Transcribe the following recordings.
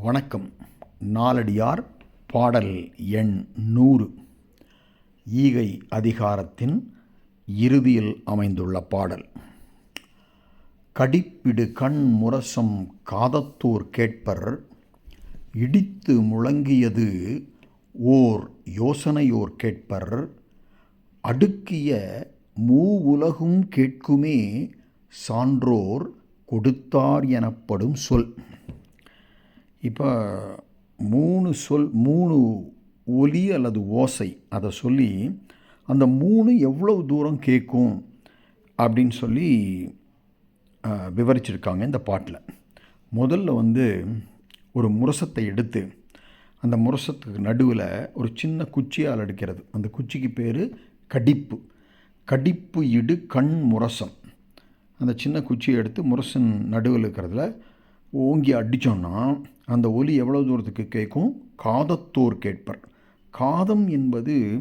வணக்கம். நாலடியார் பாடல் எண் நூறு. ஈகை அதிகாரத்தின் இறுதியில் அமைந்துள்ள பாடல். கடிப்பிடு கண் முரசம் காதத்தோர் கேட்பர் இடித்து முழங்கியது ஓர் யோசனையோர் கேட்பர் அடுக்கிய மூவுலகும் கேட்குமே சான்றோர் கொடுத்தார் எனப்படும் சொல். இப்போ மூணு சொல் மூணு ஒலி அல்லது ஓசை அதை சொல்லி அந்த மூணு எவ்வளவு தூரம் கேட்கும் அப்படின்னு சொல்லி விவரிச்சிருக்காங்க இந்த பாட்டில். முதல்ல வந்து ஒரு முரசத்தை எடுத்து அந்த முரசத்துக்கு நடுவில் ஒரு சின்ன குச்சியால் எடுக்கிறது. அந்த குச்சிக்கு பேர் கடிப்பு. கடிப்பு இடு கண் முரசம். அந்த சின்ன குச்சியை எடுத்து முரசன் நடுவில் இருக்கிறதுல ஓங்கி அடித்தோன்னா அந்த ஒலி எவ்வளோ தூரத்துக்கு கேட்கும் காதத்தோர் கேட்பர். காதம் என்பது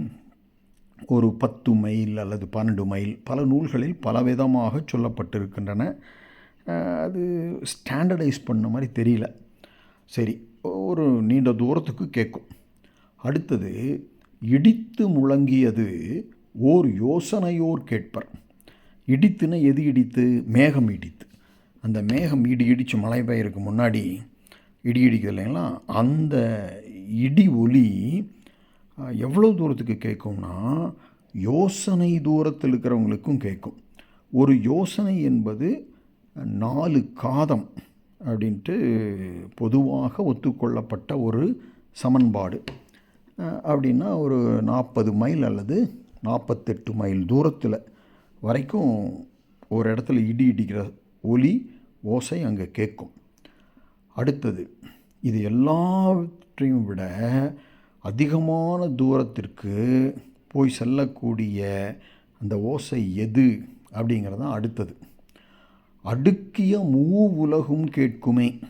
ஒரு பத்து மைல் அல்லது பன்னெண்டு மைல் பல நூல்களில் பலவிதமாக சொல்லப்பட்டிருக்கின்றன. அது ஸ்டாண்டர்டைஸ் பண்ண மாதிரி தெரியல. சரி ஒரு நீண்ட தூரத்துக்கு கேட்கும் அடுத்தது இடித்து முழங்கியது ஓர் யோசனையோர் கேட்பர். இடித்துன்னா எது இடித்து? மேகம் இடித்து. அந்த மேகம் இடி இடித்து மழை பெய்யறதுக்கு முன்னாடி இடி இடிக்குது இல்லைங்களா? அந்த இடி ஒலி எவ்வளோ தூரத்துக்கு கேட்கும்னா யோசனை தூரத்தில் இருக்கிறவங்களுக்கும் கேட்கும் ஒரு யோசனை என்பது நாலு காதம் அப்படின்ட்டு பொதுவாக ஒத்துக்கொள்ளப்பட்ட ஒரு சமன்பாடு. அப்படின்னா ஒரு நாற்பது மைல் அல்லது நாற்பத்தெட்டு மைல் தூரத்தில் வரைக்கும் ஒரு இடத்துல இடி இடிக்கிற ஒலி ஓசை அங்கே கேட்கும். அடுத்தது இது எல்லாவற்றையும் விட அதிகமான தூரத்திற்கு போய் செல்லக்கூடிய அந்த ஓசை எது அப்படிங்கிறது தான் அடுத்தது. அடுக்கிய மூ உலகும் கேட்குமே.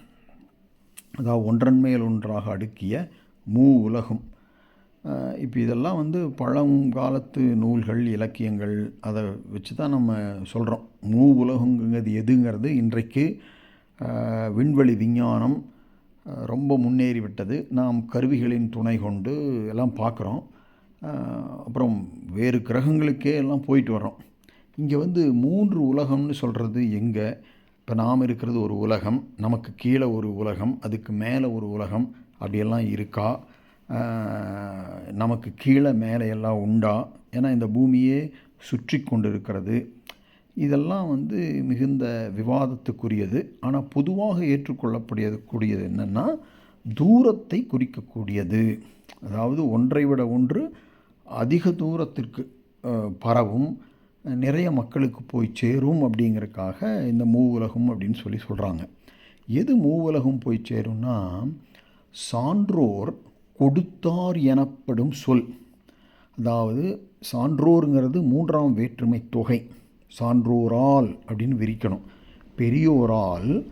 அதாவது ஒன்றன் மேல் ஒன்றாக அடுக்கிய மூ உலகம். இப்போ இதெல்லாம் வந்து பழங்காலத்து நூல்கள் இலக்கியங்கள் அதை வச்சு தான் நம்ம சொல்கிறோம் மூ உலகங்கிறது எதுங்கிறது இன்றைக்கு விண்வெளி விஞ்ஞானம் ரொம்ப முன்னேறிவிட்டது. நாம் கருவிகளின் துணை கொண்டு எல்லாம் பார்க்குறோம். அப்புறம் வேறு கிரகங்களுக்கே எல்லாம் போயிட்டு வரோம் இங்கே வந்து மூன்று உலகம்னு சொல்கிறது எங்கே? இப்போ நாம் இருக்கிறது ஒரு உலகம் நமக்கு கீழே ஒரு உலகம் அதுக்கு மேலே ஒரு உலகம் அப்படியெல்லாம் இருக்கா? நமக்கு கீழே மேலே எல்லாம் உண்டா? ஏன்னா இந்த பூமியே சுற்றி கொண்டு இருக்கிறது இதெல்லாம் வந்து மிகுந்த விவாதத்துக்குரியது. ஆனால் பொதுவாக ஏற்றுக்கொள்ளக்கூடியது கூடியது என்னென்னா தூரத்தை குறிக்கக்கூடியது. அதாவது ஒன்றை விட ஒன்று அதிக தூரத்திற்கு பரவும் நிறைய மக்களுக்கு போய் சேரும் அப்படிங்கிறதுக்காக இந்த மூவுலகம் அப்படின்னு சொல்லி சொல்கிறாங்க எது மூவுலகம் போய் சேரும்னா சான்றோர் கொடுத்தார் எனப்படும் சொல். அதாவது சான்றோருங்கிறது மூன்றாம் வேற்றுமை தொகை. சான்றோரால் அப்படின்னு விரிக்கணும். பெரியோரால்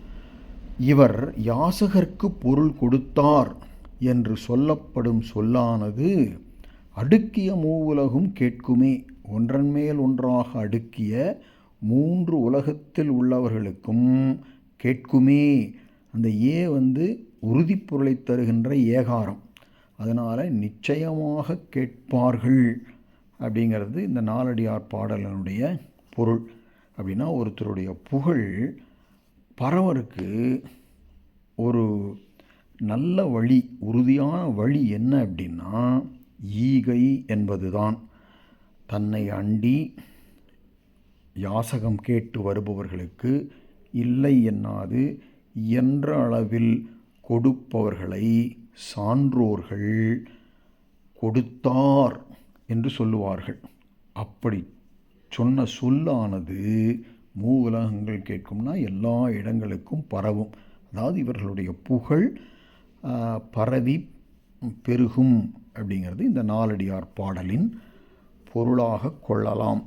இவர் யாசகர்க்கு பொருள் கொடுத்தார் என்று சொல்லப்படும் சொல்லானது அடுக்கிய மூவுலகும் கேட்குமே. ஒன்றன்மேல் ஒன்றாக அடுக்கிய மூன்று உலகத்தில் உள்ளவர்களுக்கும் கேட்குமே. அந்த ஏ வந்து உறுதிப்பொருளை தருகின்ற ஏகாரம். அதனால் நிச்சயமாக கேட்பார்கள் அப்படிங்கிறது இந்த நாலடியார் பாடலனுடைய பொருள். அப்படின்னா ஒருத்தருடைய புகழ் பரவருக்கு ஒரு நல்ல வழி உறுதியான வழி என்ன அப்படின்னா ஈகை என்பது தான் தன்னை அண்டி யாசகம் கேட்டு வருபவர்களுக்கு இல்லை என்னாது இயன்ற அளவில் கொடுப்பவர்களை சான்றோர்கள் கொடுத்தார் என்று சொல்லுவார்கள். அப்படி சொன்ன சொல்லானது மூ உலகங்கள் கேட்கும்னா எல்லா இடங்களுக்கும் பரவும். அதாவது இவர்களுடைய புகழ் பரவி பெருகும் அப்படிங்கிறது இந்த நாலடியார் பாடலின் பொருளாக கொள்ளலாம்.